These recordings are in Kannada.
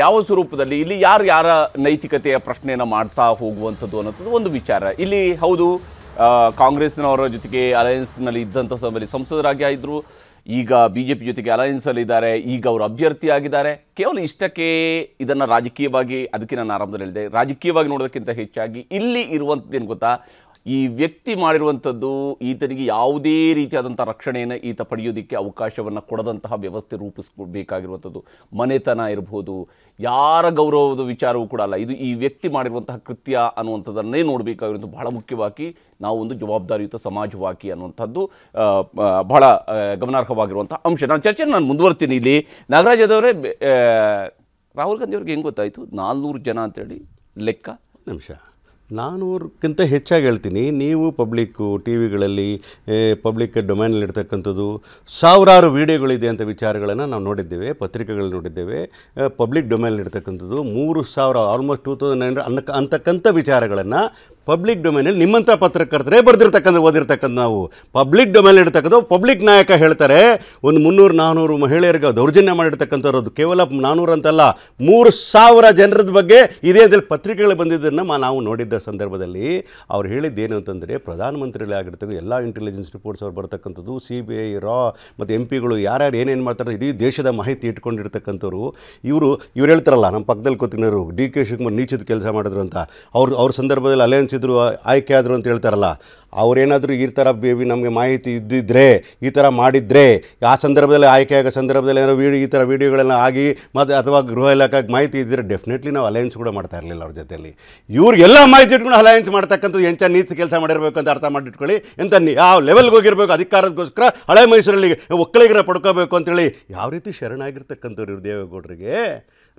ಯಾವ ಸ್ವರೂಪದಲ್ಲಿ, ಇಲ್ಲಿ ಯಾರು ಯಾರ ನೈತಿಕತೆಯ ಪ್ರಶ್ನೆಯನ್ನು ಮಾಡ್ತಾ ಹೋಗುವಂಥದ್ದು ಅನ್ನೋದು ಒಂದು ವಿಚಾರ. ಇಲ್ಲಿ ಹೌದು ಕಾಂಗ್ರೆಸ್ನವರ ಜೊತೆಗೆ ಅಲಯನ್ಸ್ನಲ್ಲಿ ಇದ್ದಂಥ ಸಮಯದಲ್ಲಿ ಸಂಸದರಾಗಿ ಆಗಿದ್ರು ಈಗ ಬಿ ಜೆ ಪಿ ಜೊತೆಗೆ ಅಲಯನ್ಸಲ್ಲಿ ಇದ್ದಾರೆ ಈಗ ಅವರು ಅಭ್ಯರ್ಥಿಯಾಗಿದ್ದಾರೆ. ಕೇವಲ ಇಷ್ಟಕ್ಕೆ ಇದನ್ನು ರಾಜಕೀಯವಾಗಿ, ಅದಕ್ಕೆ ನಾನು ಆರಂಭದಲ್ಲಿ ಹೇಳಿದೆ ರಾಜಕೀಯವಾಗಿ ನೋಡೋದಕ್ಕಿಂತ ಹೆಚ್ಚಾಗಿ ಇಲ್ಲಿ ಇರುವಂಥದ್ದು ಏನು ಗೊತ್ತಾ? ಈ ವ್ಯಕ್ತಿ ಮಾಡಿರುವಂಥದ್ದು ಈತನಿಗೆ ಯಾವುದೇ ರೀತಿಯಾದಂಥ ರಕ್ಷಣೆಯನ್ನು ಈತ ಪಡೆಯೋದಕ್ಕೆ ಅವಕಾಶವನ್ನು ಕೊಡದಂತಹ ವ್ಯವಸ್ಥೆ ರೂಪಿಸ್ಕೊಳ್ಬೇಕಾಗಿರುವಂಥದ್ದು ಮನೆತನ ಇರ್ಬೋದು, ಯಾರ ಗೌರವದ ವಿಚಾರವೂ ಕೂಡ ಅಲ್ಲ. ಇದು ಈ ವ್ಯಕ್ತಿ ಮಾಡಿರುವಂತಹ ಕೃತ್ಯ ಅನ್ನುವಂಥದ್ದನ್ನೇ ನೋಡಬೇಕಾಗಿರೋದು ಬಹಳ ಮುಖ್ಯವಾಗಿ ನಾವು ಒಂದು ಜವಾಬ್ದಾರಿಯುತ ಸಮಾಜವಾಗಿ ಅನ್ನುವಂಥದ್ದು ಬಹಳ ಗಮನಾರ್ಹವಾಗಿರುವಂಥ ಅಂಶ. ನಾನು ಚರ್ಚೆ ನಾನು ಮುಂದುವರ್ತೀನಿ ಇಲ್ಲಿ. ನಾಗರಾಜ್ ಅದವರೇ ರಾಹುಲ್ ಗಾಂಧಿ ಅವ್ರಿಗೆ ಹೆಂಗೆ ಗೊತ್ತಾಯಿತು? ನಾಲ್ನೂರು ಜನ ಅಂತೇಳಿ ಲೆಕ್ಕ. ನಿಮಿಷ. ನಾನೂರಕ್ಕಿಂತ ಹೆಚ್ಚಾಗಿ ಹೇಳ್ತೀನಿ, ನೀವು ಪಬ್ಲಿಕ್ಕು ಟಿ ವಿಗಳಲ್ಲಿ ಪಬ್ಲಿಕ್ ಡೊಮೈನಲ್ಲಿ ಇರ್ತಕ್ಕಂಥದ್ದು ಸಾವಿರಾರು ವಿಡಿಯೋಗಳಿದೆ ಅಂತ ವಿಚಾರಗಳನ್ನು ನಾವು ನೋಡಿದ್ದೇವೆ ಪತ್ರಿಕೆಗಳಲ್ಲಿ ನೋಡಿದ್ದೇವೆ ಪಬ್ಲಿಕ್ ಡೊಮೈನಲ್ಲಿ ಇರ್ತಕ್ಕಂಥದ್ದು ಮೂರು ಸಾವಿರ ಆಲ್ಮೋಸ್ಟ್ ಟೂ ತೌಸಂಡ್ ನೈನ್ ಅನ್ನಕ, ಅಂತಕ್ಕಂಥ ವಿಚಾರಗಳನ್ನು ಪಬ್ಲಿಕ್ ಡೊಮೈನಲ್ಲಿ ನಿಮ್ಮಂಥ ಪತ್ರಕರ್ತರೇ ಬರೆದಿರ್ತಕ್ಕಂಥ ಓದಿರ್ತಕ್ಕಂಥ ನಾವು. ಪಬ್ಲಿಕ್ ಡೊಮೈನಲ್ಲಿ ಇರ್ತಕ್ಕಂಥ ಪಬ್ಲಿಕ್ ನಾಯಕ ಹೇಳ್ತಾರೆ. ಒಂದು ಮುನ್ನೂರು ನಾನ್ನೂರು ಮಹಿಳೆಯರಿಗೆ ದೌರ್ಜನ್ಯ ಮಾಡಿರ್ತಕ್ಕಂಥವ್ರು ಅದು ಕೇವಲ ನಾನ್ನೂರು ಅಂತಲ್ಲ, ಮೂರು ಸಾವಿರ ಜನರದ ಬಗ್ಗೆ ಇದೇ ಅದರಲ್ಲಿ ಪತ್ರಿಕೆಗಳು ಬಂದಿದ್ದನ್ನು ನಾವು ನೋಡಿದ್ದ ಸಂದರ್ಭದಲ್ಲಿ ಅವ್ರು ಹೇಳಿದ್ದೇನು ಅಂತಂದರೆ, ಪ್ರಧಾನಮಂತ್ರಿಗಳೇ ಆಗಿರ್ತಕ್ಕಂಥ ಎಲ್ಲ ಇಂಟೆಲಿಜೆನ್ಸ್ ರಿಪೋರ್ಟ್ಸ್ ಅವ್ರು ಬರ್ತಕ್ಕಂಥದ್ದು ಸಿ ಬಿ ಐ ರಾ ಮತ್ತು ಎಂ ಪಿಗಳು ಯಾರ್ಯಾರು ಏನೇನು ಮಾಡ್ತಾರೆ, ಇಡೀ ದೇಶದ ಮಾಹಿತಿ ಇಟ್ಕೊಂಡಿರ್ತಕ್ಕಂಥವ್ರು, ಇವರು ಇವ್ರು ಹೇಳ್ತಾರಲ್ಲ ನಮ್ಮ ಪಕ್ಕದಲ್ಲಿ ಕೂತಿನವರು ಡಿ ಕೆ ಶಿವಕುಮಾರ್ ನೀಚದ ಕೆಲಸ ಮಾಡಿದ್ರು ಅಂತ. ಅವ್ರು ಅವ್ರ ಸಂದರ್ಭದಲ್ಲಿ ಅಲಯನ್ಸ್ ಇದ್ರು ಆಯ್ಕೆ ಆದರು ಅಂತ ಹೇಳ್ತಾರಲ್ಲ, ಅವರೇನಾದರೂ ಈ ಥರ ಬೇಬಿ ನಮಗೆ ಮಾಹಿತಿ ಇದ್ದಿದ್ರೆ, ಈ ಥರ ಮಾಡಿದರೆ, ಆ ಸಂದರ್ಭದಲ್ಲಿ ಆಯ್ಕೆ ಆಗೋ ಸಂದರ್ಭದಲ್ಲಿ ಏನೋ ವೀಡಿಯೋ ಈ ಥರ ವೀಡಿಯೋಗಳೆಲ್ಲ ಆಗಿ ಮತ್ತು ಅಥವಾ ಗೃಹ ಇಲಾಖೆಗೆ ಮಾಹಿತಿ ಇದ್ದರೆ ಡೆಫಿನೆಟ್ಲಿ ನಾವು ಅಲಯನ್ಸ್ ಕೂಡ ಮಾಡ್ತಾ ಇರಲಿಲ್ಲ ಅವ್ರ ಜೊತೆಯಲ್ಲಿ. ಇವ್ರಿಗೆಲ್ಲ ಮಾಹಿತಿ ಇಟ್ಕೊಂಡು ಅಲಯನ್ಸ್ ಮಾಡ್ತಕ್ಕಂಥ ಎಂಚ ನೀತಿ ಕೆಲಸ ಮಾಡಿರಬೇಕು ಅಂತ ಅರ್ಥ ಮಾಡಿಟ್ಕೊಳ್ಳಿ, ಎಂತ ಯಾವ ಲೆವೆಲ್ಗೆ ಹೋಗಿರಬೇಕು ಅಧಿಕಾರದಗೋಸ್ಕರ ಹಳೆ ಮೈಸೂರಲ್ಲಿ ಒಕ್ಕಲಿಗರ ಪಡ್ಕೋಬೇಕು ಅಂತೇಳಿ ಯಾವ ರೀತಿ ಶರಣಾಗಿರ್ತಕ್ಕಂಥವ್ರು ಇವ್ರು ದೇವೇಗೌಡರಿಗೆ?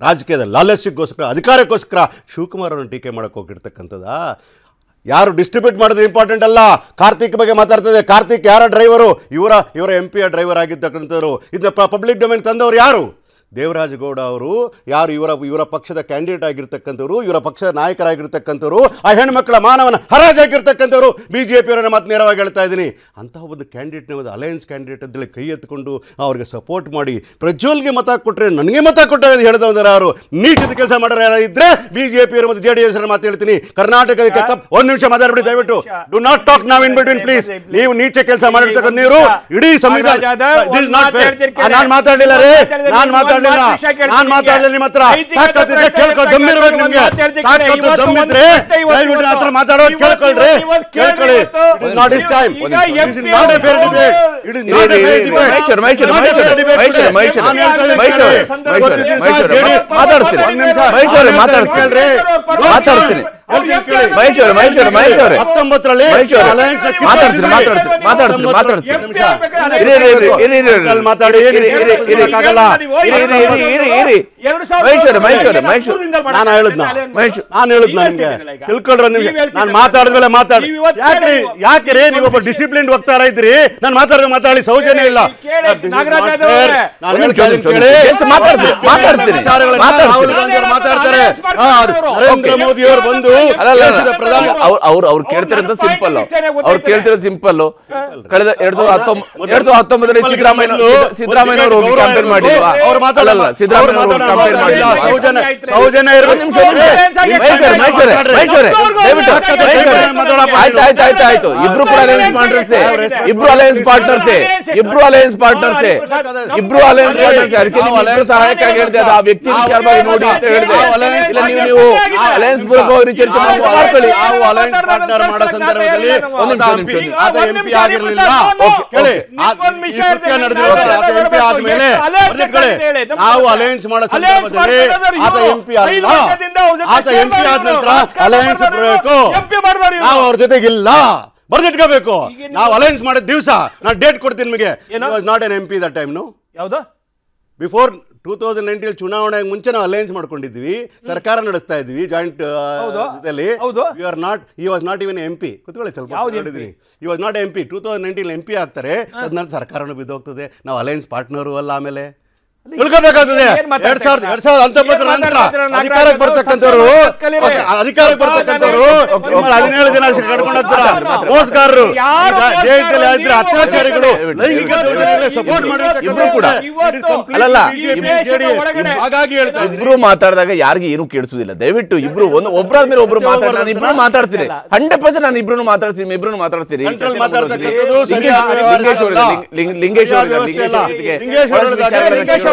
ರಾಜಕೀಯದ ಲಾಲಸ್ಯಕ್ಕೋಸ್ಕರ ಅಧಿಕಾರಕ್ಕೋಸ್ಕರ ಶಿವಕುಮಾರ್ ಅವ್ರನ್ನ ಟೀಕೆ ಮಾಡೋಕೆ ಹೋಗಿರ್ತಕ್ಕಂಥದ್ದಾ? ಯಾರು ಡಿಸ್ಟ್ರಿಬ್ಯೂಟ್ ಮಾಡಿದ್ರೆ ಇಂಪಾರ್ಟೆಂಟ್ ಅಲ್ಲ? ಕಾರ್ತಿಕ್ ಬಗ್ಗೆ ಮಾತಾಡ್ತದೆ. ಕಾರ್ತಿಕ್ ಯಾರ ಡ್ರೈವರು ಇವರ ಇವರ ಎಂ ಪಿಯ ಡ್ರೈವರ್ ಆಗಿರ್ತಕ್ಕಂಥವ್ರು. ಇದನ್ನ ಪಬ್ಲಿಕ್ ಡೊಮೇನ್ ತಂದವರು ಯಾರು? ದೇವರಾಜಗೌಡ ಅವರು ಯಾರು ಇವರ ಇವರ ಪಕ್ಷದ ಕ್ಯಾಂಡಿಡೇಟ್ ಆಗಿರ್ತಕ್ಕಂಥವ್ರು ಇವರ ಪಕ್ಷದ ನಾಯಕರಾಗಿರ್ತಕ್ಕಂಥವ್ರು ಆ ಹೆಣ್ಮಕ್ಳ ಮಾನವನ ಹರಾಜಾಗಿರ್ತಕ್ಕಂಥವ್ರು ಬಿ ಜೆ ಪಿಯವರನ್ನು ಮತ್ತೆ ನೇರವಾಗಿ ಹೇಳ್ತಾ ಇದ್ದೀನಿ. ಅಂತಹ ಒಂದು ಕ್ಯಾಂಡಿಡೇಟ್ನ ಒಂದು ಅಲಯನ್ಸ್ ಕ್ಯಾಂಡಿಡೇಟ್ ಅಂತೇಳಿ ಕೈ ಎತ್ಕೊಂಡು ಅವ್ರಿಗೆ ಸಪೋರ್ಟ್ ಮಾಡಿ ಪ್ರಜ್ವಲ್ಗೆ ಮತ ಕೊಟ್ಟರೆ ನನಗೆ ಮತ ಕೊಟ್ಟರೆ ಅಂತ ಹೇಳಿದವರು ಯಾರು? ನೀಚದ ಕೆಲಸ ಮಾಡೋರು ಯಾರು ಇದ್ರೆ ಬಿ ಜೆ ಪಿಯವರು ಮತ್ತು ಜೆ ಡಿ ಎಸ್ ಮಾತು ಹೇಳ್ತೀನಿ. ಕರ್ನಾಟಕದಕ್ಕೆ ತಪ್ಪು ಒಂದು ನಿಮಿಷ ಮಾತಾಡ್ಬಿಡಿ ದಯವಿಟ್ಟು. ಡು ನಾಟ್ ಟಾಕ್ ನಾವ್ ಇನ್ ಬಿಟ್ವೀನ್ ಪ್ಲೀಸ್ ನೀವು ನೀಚ ಕೆಲಸ ಮಾಡಿರ್ತಕ್ಕಂಥ ನೀರು ಇಡೀ ಸಂವಿಧಾನ ನಾನು ಮಾತಾಡಲಿಲ್ಲ ರೀ. ನಾನು ಮಾತಾಡಲಿಲ್ಲ. ನಾನು ಮಾತಾಡಲಿಲ್ಲ ನಿಮ್ಮ ಹತ್ರ. ತಾಕತ್ತಿದ್ರೆ ಕೇಳ್ಕೊಳ್ಳಿ ದಮ್ಮಿರ್ಬೇಕು ನಿಮ್ಗೆ. ತಾಕತ್ತು ದಮ್ಮಿದ್ರೆ ದಯವಿಟ್ಟು ಹತ್ರ ಮಾತಾಡೋದು ಕೇಳ್ಕೊಳ್ರಿ ಕೇಳ್ಕೊಳ್ಳಿ. It is not is time it is not a fair debate ಮಾತಾಡ್ತೀನಿ. ಮೈಸೂರು, ಮೈಸೂರು, ಮೈಸೂರು. ಹತ್ತೊಂಬತ್ತರಲ್ಲಿ ಮಾತಾಡ್ತೀನಿ, ಮಾತಾಡ್ತೀನಿ, ಮಾತಾಡ್ತೀನಿ, ಮಾತಾಡ್ತೀನಿ. ನಿಮಿಷ. ಇರಿ, ಇರಿ, ಇರಿ, ಇರಿ, ಇರಿ, ಇರಿ. ಮಾತಾಡಿ ಮಹೇಶ್ವರ ಇರಿ, ಮಹೇಶ್ವರ ಮೈಸೂರು. ನಾನು ಹೇಳಿದ್ನ ಮಹೇಶ್ವರ ನಾನು ಹೇಳಿದ್ನ ನಿಮ್ಗೆ ತಿಳ್ಕೊಳ್ರ ನಿಮ್ಗೆ ನಾನು ಮಾತಾಡಿದ್ಮೇಲೆ ಮಾತಾಡಿ ಯಾಕ್ರಿ ಯಾಕ್ರಿ ನೀವೊಬ್ಬ ಒಬ್ಬ ಡಿಸಿಪ್ಲಿನ್ ಹೋಗ್ತಾರ ಇದ್ರಿ ನಾನು ಮಾತಾಡಿದ ಮಾತಾಡಿ ಸೌಜನ್ಯ ಇಲ್ಲ. ರಾಹುಲ್ ಗಾಂಧಿ ಅವರು ಮಾತಾಡ್ತಾರೆ. ನರೇಂದ್ರ. ಮೋದಿ ಅವರು ಬಂದು ಪ್ರಧಾನಿ ಅವ್ರು ಅವ್ರು ಕೇಳ್ತಿರೋದು ಸಿಂಪಲ್ ಅವ್ರು ಕೇಳ್ತಿರೋದು ಸಿಂಪಲ್ ಕಳೆದ ಎರಡ್ ಸಾವಿರದ ಹತ್ತೊಂಬತ್ತು ಎರಡ್ ಸಾವಿರದ ಹತ್ತೊಂಬತ್ತರಲ್ಲಿ ಸಿದ್ದರಾಮಯ್ಯ ಸಿದ್ದರಾಮಯ್ಯ ಅವರು ಹೋಗಿ ಕ್ಯಾಂಪೇನ್ ಮಾಡಿಲ್ವಾ ಅವ್ರು ಮಾತಾಡಲ್ಲ. ಅಲ್ಲ ಸಿದ್ದರಾಮಯ್ಯ ಅವರು ಕ್ಯಾಂಪೇನ್ ಸೌಜನ್ಯ ಸೌಜನ್ಯ ಇಬ್ರು ಕೂಡ ಅಲಯನ್ಸ್ ಪಾರ್ಟ್ನರ್ಸ್ ಇಬ್ರು ಅಲಯನ್ಸ್ ಪಾರ್ಟ್ನರ್ಸೇ ಇಬ್ರು ಅಲಯನ್ಸ್ ಪಾರ್ಟ್ನರ್ಸ್ ಇಬ್ರು ಅಲಯನ್ಸ್ ಪಾರ್ಟ್ನರ್ಸ್ ಅದಕ್ಕೆ ಸಹಾಯಕ್ಕಾಗಿ ಹೇಳಿದೆ ಅದು ಆ ವ್ಯಕ್ತಿ ವಿಚಾರವಾಗಿ ನೋಡಿ ಅಂತ ಹೇಳಿದೆ. ಇಲ್ಲ ನೀವು ನೀವು ಅಲಯನ್ಸ್ ಮೂಲಕವಾಗಿ ಚರ್ಚೆ ಮಾಡ್ಕೊ- ಮಾಡ್ಕೊಳ್ಳಿ ನಾವು ಅಲೈನ್ಸ್ ಪಾರ್ಟ್ನರ್ ಮಾಡೋ ಸಂದರ್ಭದಲ್ಲಿ ಆತ ಒಂದು ನಿಮಿಷ. ಆತ ಎಂ ಪಿ ಆಗಿರಲಿಲ್ಲ ಓಕೆ, ಕೇಳಿ. ಈ ಕೃತ್ಯ ಆತ ಎಂಪಿ ಆದ್ಮೇಲೆ ನಾವು. ಅಲೈನ್ಸ್ ಮಾಡೋ ಸಂದರ್ಭದಲ್ಲಿ ಆತ ಎಂಪಿ ಜೊತೆ ಆತ ಎಂ ಪಿ ಆದ ನಂತರ ಮಾಡ್ಬಾರ್ದು. ಬರಬೇಕು. ನಾವು ಅವ್ರ ಜೊತೆಗಿಲ್ಲ. ಬರ್ದಿಟ್ಕೋಬೇಕು. ನಾವು ಅಲೈನ್ಸ್ ಮಾಡಿದ ದಿವಸ ನಾನು ಡೇಟ್ ಕೊಡ್ತೀನಿ ನಿಮಗೆ? Not an M P that ಟೈಮ್ನು ಯಾವ್ದು? ಬಿಫೋರ್ ಟೂ ತೌಸಂಡ್ ನೈನ್ಟೀನ್ ಚುನಾವಣೆಗೆ ಮುಂಚೆ ನಾವು ಅಲೈನ್ಸ್ ಮಾಡ್ಕೊಂಡಿದ್ವಿ. ಸರ್ಕಾರ ನಡೆಸ್ತಾ ಇದ್ವಿ ಜಾಯಿಂಟ್. ಜೊತೆಲಿ. You are not he was not even M P ಕುತ್ಕೊಳ್ಳಿ ಸ್ವಲ್ಪ ಯಾವ್ದು you was not M P two thousand nineteen M P ಆಗ್ತಾರೆ. ತದನಂತರ ಸರ್ಕಾರನೂ ಬಿದ್ದೋಗ್ತದೆ. ನಾವು ಅಲೈನ್ಸ್ ಪಾರ್ಟ್ನರು ಅಲ್ಲ ಆಮೇಲೆ. ತಿಳ್ಕೋಬೇಕಾಗ್ತದೆ ಎರಡ್ ಸಾವಿರದ ಎರಡ್ ಸಾವಿರದ ಹತ್ತೊಂಬತ್ತರ ನಂತರ ಅಧಿಕಾರಕ್ಕೆ ಬರ್ತಕ್ಕಂಥವ್ರು? ಓಕೆ, ಅಧಿಕಾರಕ್ಕೆ ಬರ್ತಕ್ಕಂಥವ್ರು? ಹದಿನೇಳು ದಿನ ಕಟ್ಕೊಂಡು ಹೋಗ್ತಾರ ಮಾತಾಡ್ತಾರೆ. ಮೋಸಗಾರರು? ದೇಶದಲ್ಲಿ ಆದ್ರೆ ಅತ್ಯಾಚಾರಿಗಳು ಲೈಂಗಿಕ ಇಬ್ರು- ಸಪೋರ್ಟ್ ಇಬ್ರು ಕೂಡ. ಅಲ್ಲಲ್ಲ, ಹಾಗಾಗಿ ಹೇಳ್ತಾ ಇಬ್ರು ಮಾತಾಡಿದಾಗ ಯಾರಿಗೆ ಏನು ಕೇಳಿಸುದಿಲ್ಲ ದಯವಿಟ್ಟು ಇಬ್ರು ಒಂದು ಒಬ್ಬರಾದ್ಮೇಲೆ ಒಬ್ರು ಮಾತಾಡ್ತಾರೆ ನಾನು ಇಬ್ರು ಮಾತಾಡ್ತೀನಿ. ಹಂಡ್ರೆಡ್ ಪರ್ಸೆಂಟ್ ನಾನು ಇಬ್ರು ಮಾತಾಡ್ತೀನಿ ಇಬ್ರು ಮಾತಾಡ್ತೀನಿ ಲಿಂಗೇಶ್ವರ ಮಾತಾಡ್ತಕ್ಕಂಥದ್ದು